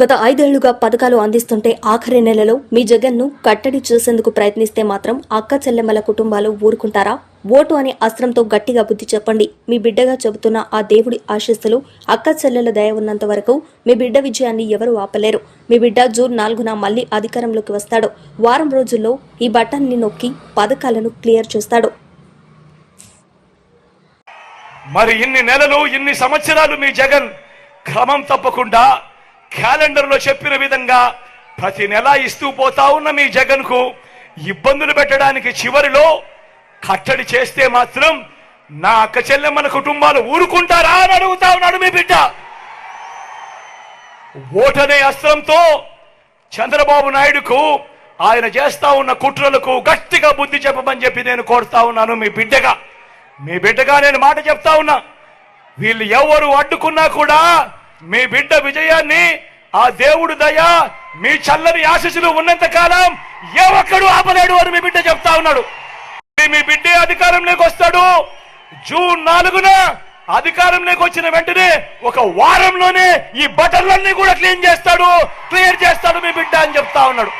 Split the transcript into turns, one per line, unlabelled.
గత ఐదేళ్ళుగా పథకాలు అందిస్తుంటే ఆఖరి నెలలో మీ జగన్ను కట్టడి చేసేందుకు ప్రయత్నిస్తే మాత్రం అక్క చెల్లెమ్మల కుటుంబాలు ఊరుకుంటారా? ఓటు అనే అస్త్రంతో గట్టిగా బుద్ధి చెప్పండి. మీ బిడ్డగా చెబుతున్న ఆ దేవుడి ఆశీస్సులు అక్క చెల్లెల దయ ఉన్నంత వరకు మీ బిడ్డ విజయాన్ని ఎవరూ ఆపలేరు. మీ బిడ్డ జూన్ నాలుగున మళ్ళీ అధికారంలోకి వస్తాడు. వారం రోజుల్లో ఈ బటన్ని నొక్కి పథకాలను క్లియర్ చేస్తాడు.
మరి ఇన్ని నెలలు ఇన్ని సంవత్సరాలు మీ జగన్ క్రమం తప్పకుండా క్యాలెండర్లో చెప్పిన విధంగా ప్రతి నెల ఇస్తూ పోతా ఉన్న మీ జగన్కు ఇబ్బందులు పెట్టడానికి చివరిలో కట్టడి చేస్తే మాత్రం నా అక్క చెల్లెమ్మల కుటుంబాలు ఊరుకుంటారా అని అడుగుతా ఉన్నాడు మీ బిడ్డ. ఓటనే అస్త్రంతో చంద్రబాబు నాయుడుకు ఆయన చేస్తా ఉన్న కుట్రలకు గట్టిగా బుద్ధి చెప్పమని చెప్పి నేను కోరుతా ఉన్నాను మీ బిడ్డగా. మీ బిడ్డగా నేను మాట చెప్తా ఉన్నా. వీళ్ళు ఎవరు అడ్డుకున్నా కూడా మీ బిడ్డ విజయాన్ని ఆ దేవుడు దయ మీ చల్లని ఆశీస్సులు ఉన్నంత కాలం ఏ ఒక్కడు ఆపలేడు అని మీ బిడ్డ చెప్తా ఉన్నాడు. మీ బిడ్డే అధికారంలోకి వస్తాడు. జూన్ నాలుగున అధికారంలోకి వచ్చిన వెంటనే ఒక వారంలోనే ఈ బటన్లన్నీ కూడా క్లీన్ చేస్తాడు క్లియర్ చేస్తాడు మీ బిడ్డ అని చెప్తా ఉన్నాడు.